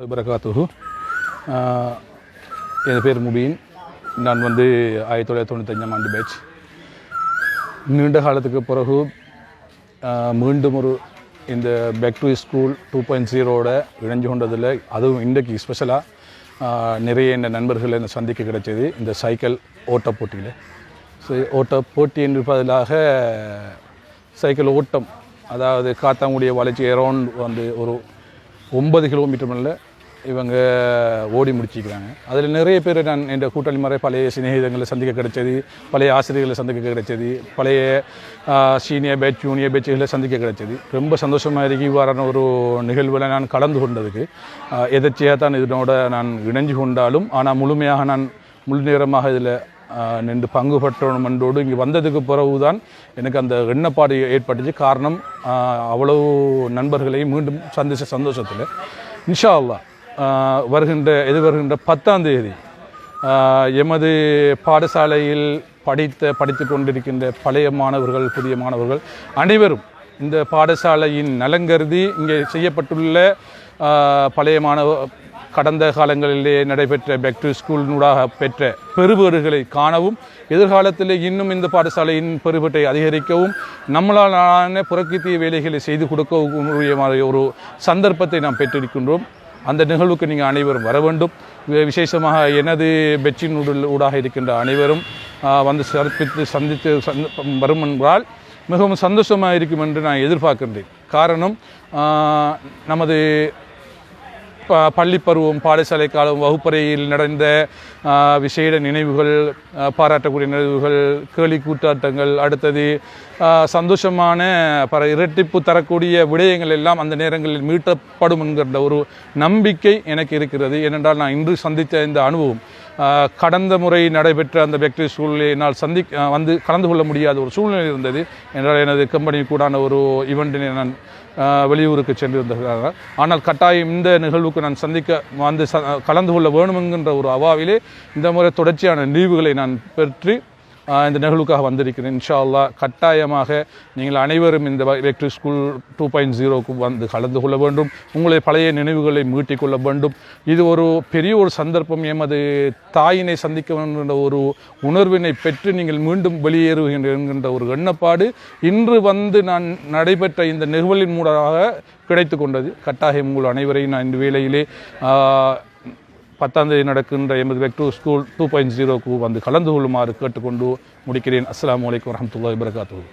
வரகாத்துஹு என் பேர் முபீன். நான் வந்து ஆயிரத்தி தொள்ளாயிரத்தி தொண்ணூத்தஞ்சாம் ஆண்டு பேட்ச். நீண்ட காலத்துக்கு பிறகு மீண்டும் ஒரு இந்த back to school two point ஜீரோட இணைஞ்சு கொண்டதில் அதுவும் இன்றைக்கு ஸ்பெஷலாக நிறைய இந்த நண்பர்களை இந்த சந்திக்க கிடைச்சது இந்த சைக்கிள் ஓட்ட போட்டியில். ஸோ ஓட்ட போட்டி என்று பதிலாக சைக்கிள் ஓட்டம் அதாவது காத்தாங்குடிய வளர்ச்சி அரௌண்ட் வந்து ஒரு ஒன்பது கிலோமீட்டர் மேலே இவங்க ஓடி முடிச்சிக்கிறாங்க அதில் நிறைய பேர் நான் என் கூட்டாளி மாதிரி பழைய சிநேகிதங்களை சந்திக்க கிடைச்சது பழைய ஆசிரியர்களை சந்திக்க கிடைச்சது பழைய சீனியர் பேட்ச் ஜூனியர் பேட்சுகளை சந்திக்க கிடைச்சது. ரொம்ப சந்தோஷமாக இருக்கு இவ்வாறான ஒரு நிகழ்வில் நான் கலந்து கொண்டதுக்கு. எதர்ச்சியாக தான் இதனோட நான் இணைஞ்சு கொண்டாலும் ஆனால் முழுமையாக நான் முழு நேரமாக இதில் நின்று பங்கு பற்றணுமென்றோடு இங்கே வந்ததுக்கு பிறகு தான் எனக்கு அந்த எண்ணப்பாடு ஏற்பட்டுச்சு. காரணம் அவ்வளவு நண்பர்களையும் மீண்டும் சந்திச்ச சந்தோஷத்தில். இன்ஷா அல்லாஹ் வருகின்ற எது வருகின்ற பத்தாம் தேதி எமது பாடசாலையில் படித்த படித்து கொண்டிருக்கின்ற பழைய மாணவர்கள் புதிய மாணவர்கள் அனைவரும் இந்த பாடசாலையின் நலங்கருதி இங்கே செய்யப்பட்டுள்ள பழைய மாணவ கடந்த காலங்களிலே நடைபெற்ற பேக் டு ஸ்கூலினூடாக பெற்ற பெறுபேறுகளை காணவும் எதிர்காலத்தில் இன்னும் இந்த பாடசாலையின் பெறுபேட்டை அதிகரிக்கவும் நம்மளாலான புறக்கீத்திய வேலைகளை செய்து கொடுக்கவும் ஒரு சந்தர்ப்பத்தை நாம் பெற்றிருக்கின்றோம். அந்த நிகழ்வுக்கு நீங்கள் அனைவரும் வர வேண்டும். விசேஷமாக எனது பெட்சின் உடல் ஊடாக இருக்கின்ற அனைவரும் வந்து சிறப்பித்து சந்தித்து சந்த- வரும் என்றால் மிகவும் சந்தோஷமாக இருக்கும் என்று நான் எதிர்பார்க்கின்றேன். காரணம் நமது ப பள்ளி பருவம் பாடசாலை காலம் வகுப்பறையில் நடந்த விசேட நினைவுகள் பாராட்டக்கூடிய நினைவுகள் கேலி கூட்டாட்டங்கள் அடுத்தது சந்தோஷமான பல இரட்டிப்பு தரக்கூடிய விடயங்கள் எல்லாம் அந்த நேரங்களில் மீட்டப்படும் என்கின்ற ஒரு நம்பிக்கை எனக்கு இருக்கிறது. ஏனென்றால் நான் இன்று சந்தித்த இந்த அனுபவம். கடந்த முறை நடைபெற்ற அந்த வெக்டரி சூழ்நிலை என்னால் சந்தி வந்து கலந்து கொள்ள முடியாத ஒரு சூழ்நிலை இருந்தது என்றால் எனது கம்பெனி கூடான ஒரு ஈவெண்ட்டினை நான் வெளியூருக்கு சென்றிருந்தார்கள் ஆனால் கட்டாயம் இந்த நிகழ்வுக்கு நான் சந்திக்க வந்து ச கலந்து கொள்ள வேணுமென்கின்ற ஒரு அவாவிலே இந்த முறை தொடர்ச்சியான நினைவுகளை நான் பெற்று இந்த நிகழ்வுக்காக வந்திருக்கிறேன். இன்ஷா அல்லாஹ் கட்டாயமாக நீங்கள் அனைவரும் இந்த எலக்ட்ரிக் ஸ்கூல் டூ பாயிண்ட் ஜீரோக்கு வந்து கலந்து கொள்ள வேண்டும். உங்களுடைய பழைய நினைவுகளை மீட்டிக் கொள்ள வேண்டும். இது ஒரு பெரிய ஒரு சந்தர்ப்பம். எமது தாயினை சந்திக்க வேண்டும் என்ற ஒரு உணர்வினை பெற்று நீங்கள் மீண்டும் வெளியேறுகின்ற என்கின்ற ஒரு எண்ணப்பாடு இன்று வந்து நான் நடைபெற்ற இந்த நிகழ்வின் மூலமாக கிடைத்து கொண்டது. கட்டாயம் உங்கள் அனைவரையும் நான் இந்த வேளையிலே பத்தாந்தேதி நடக்கின்ற எமது வெக் டூ ஸ்கூல் டூ பாயிண்ட் ஜீரோக்கு வந்து கலந்து கொள்ளுமாறு கேட்டுக்கொண்டு முடிக்கிறேன். அஸ்லாம் வலைக்கம் வரமத்துல்லா வபரகாத்துஹு.